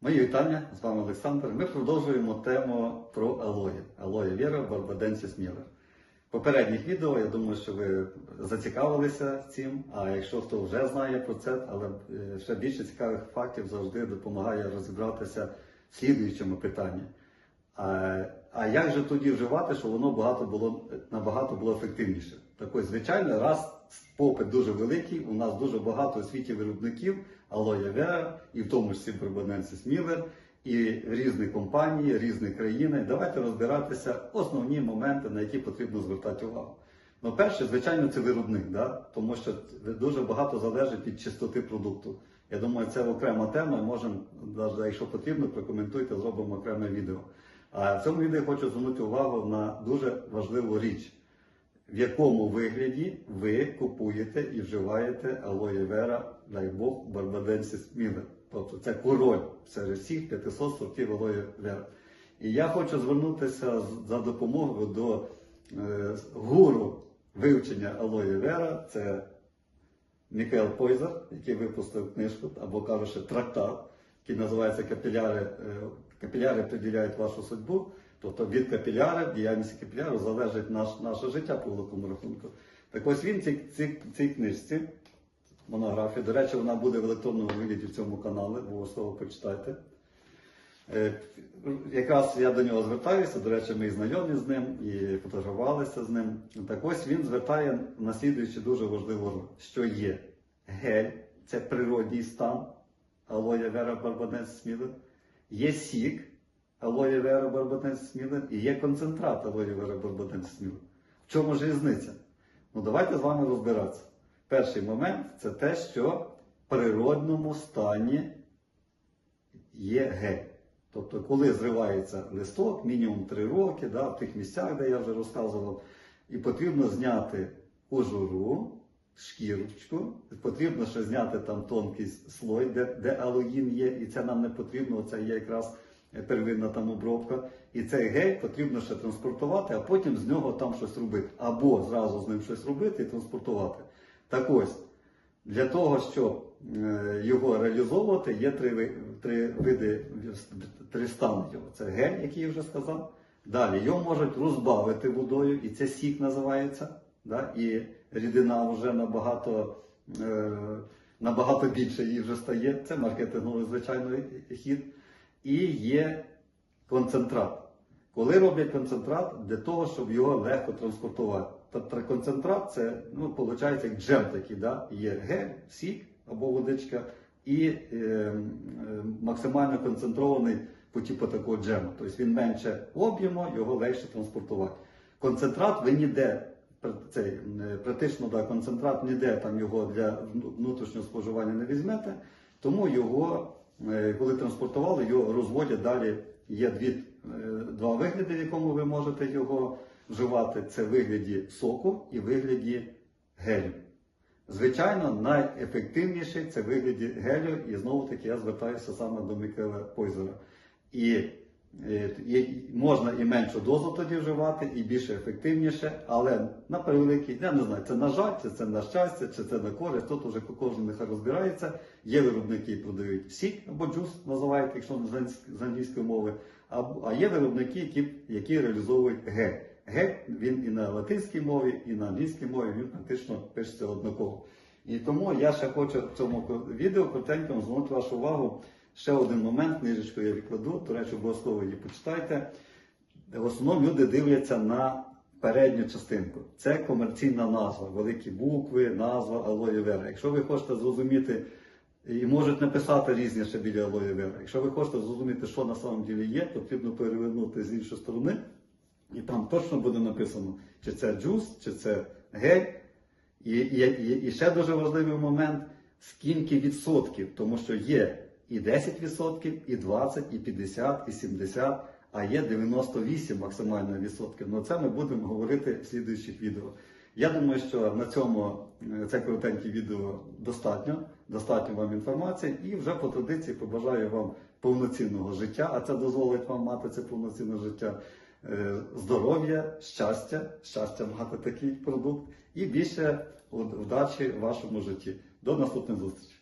Мої вітання, з вами Олександр. Ми продовжуємо тему про алоє. Алоє Віра Барбаденсіс Мілер. В попередніх відео, я думаю, що ви зацікавилися цим, а якщо хто вже знає про це, але е, ще більше цікавих фактів завжди допомагає розібратися в слідуючому питанні. А, а як же тоді вживати, щоб воно багато було, набагато було ефективніше? Так ось, звичайно, раз попит дуже великий, у нас дуже багато у світі виробників алоє вера, і в тому числі Барбаненсіс Міллер, і різні компанії, різні країни. Давайте розбиратися основні моменти, на які потрібно звертати увагу. Ну, перше, звичайно, це виробник, да? тому що дуже багато залежить від чистоти продукту. Я думаю, це окрема тема. Можемо, навіть якщо потрібно, прокоментуйте, зробимо окреме відео. А в цьому відео хочу звернути увагу на дуже важливу річ, в якому вигляді ви купуєте і вживаєте алоє вера, дай Бог, Барбаденсіс Міллер. Тобто це король серед всіх 500 сортів алоє вера. І я хочу звернутися за допомогою до е, гуру вивчення алоє вера. Це Мікел Пойзер, який випустив книжку, або кажучи, трактат, який називається Капіляри, е, капіляри приділяють вашу судьбу. Тобто від капіляри, діяльності капіляру залежить наш, наше життя по великому рахунку. Так ось він цій, цій, цій книжці, монографії, до речі, вона буде в електронному вигляді в цьому каналі, обов'язково почитайте. Е, Якраз я до нього звертаюся, до речі, ми і знайомі з ним, і фотографувалися з ним. Так ось він звертає на слідуючу дуже важливу роль, що є гель, це природній стан алоє вера барбанес смілер, є сік алоє вера барбанес смілер і є концентрат алоє вера барбанес смілер. В чому ж різниця? Ну давайте з вами розбиратися. Перший момент це те, що в природному стані є гель. Тобто, коли зривається листок, мінімум 3 роки, да, в тих місцях, де я вже розказував, і потрібно зняти кожуру, шкірочку, потрібно ще зняти там тонкий слой, де, де алоїн є, і це нам не потрібно, це є якраз первинна там обробка. І цей гель потрібно ще транспортувати, а потім з нього там щось робити. Або зразу з ним щось робити і транспортувати. Так ось, для того, щоб е, його реалізовувати, є три, три види, три стани його. Це гель, який я вже сказав. Далі його можуть розбавити водою, і це сік називається. Да? І рідина вже набагато, е, набагато більше її вже стає. Це маркетинговий звичайно хід. І є концентрат. Коли роблять концентрат для того, щоб його легко транспортувати. Тобто концентрат це, ну, виходить, як джем такий, да? є гель, сік або водичка, і е, е, максимально концентрований по типу такого джему. Тобто він менше об'єму, його легше транспортувати. Концентрат ви ніде, цей, е, практично да, концентрат ніде там його для внутрішнього споживання не візьмете, тому його, коли транспортували, його розводять далі. Є дві, е, два вигляди, в якому ви можете його вживати. Це в вигляді соку і в вигляді гелю. Звичайно, найефективніший це в вигляді гелю, і знову таки я звертаюся саме до Микела Пойзера. Е, і можна і меншу дозу тоді вживати, і більше ефективніше, але на превеликий, я не знаю, це на жаль, чи це на щастя, чи це на користь, тут уже кожен нехай розбирається. Є виробники, які продають сік або джус, називають, якщо з англійської мови, а, є виробники, які, які реалізовують гель. Гель він і на латинській мові, і на англійській мові він практично пишеться однаково. І тому я ще хочу в цьому відео коротенькому звернути вашу увагу. Ще один момент, книжечку я відкладу, до речі, обов'язково її почитайте. В основному люди дивляться на передню частинку. Це комерційна назва, великі букви, назва алоє вера. Якщо ви хочете зрозуміти, і можуть написати різні ще біля алоє вера. Якщо ви хочете зрозуміти, що на самом ділі є, потрібно перевернути з іншої сторони, і там точно буде написано, чи це джус, чи це гель. І, і, і, і ще дуже важливий момент, скільки відсотків, тому що є і 10%, і 20%, і 50%, і 70%, а є 98 максимально відсотків. Ну це ми будемо говорити в слідуючих відео. Я думаю, що на цьому е, це коротеньке відео достатньо, достатньо вам інформації, і вже по традиції побажаю вам повноцінного життя, а це дозволить вам мати це повноцінне життя, е, здоров'я, щастя, щастя мати такий продукт і більше удачі в вашому житті. До наступних зустрічей.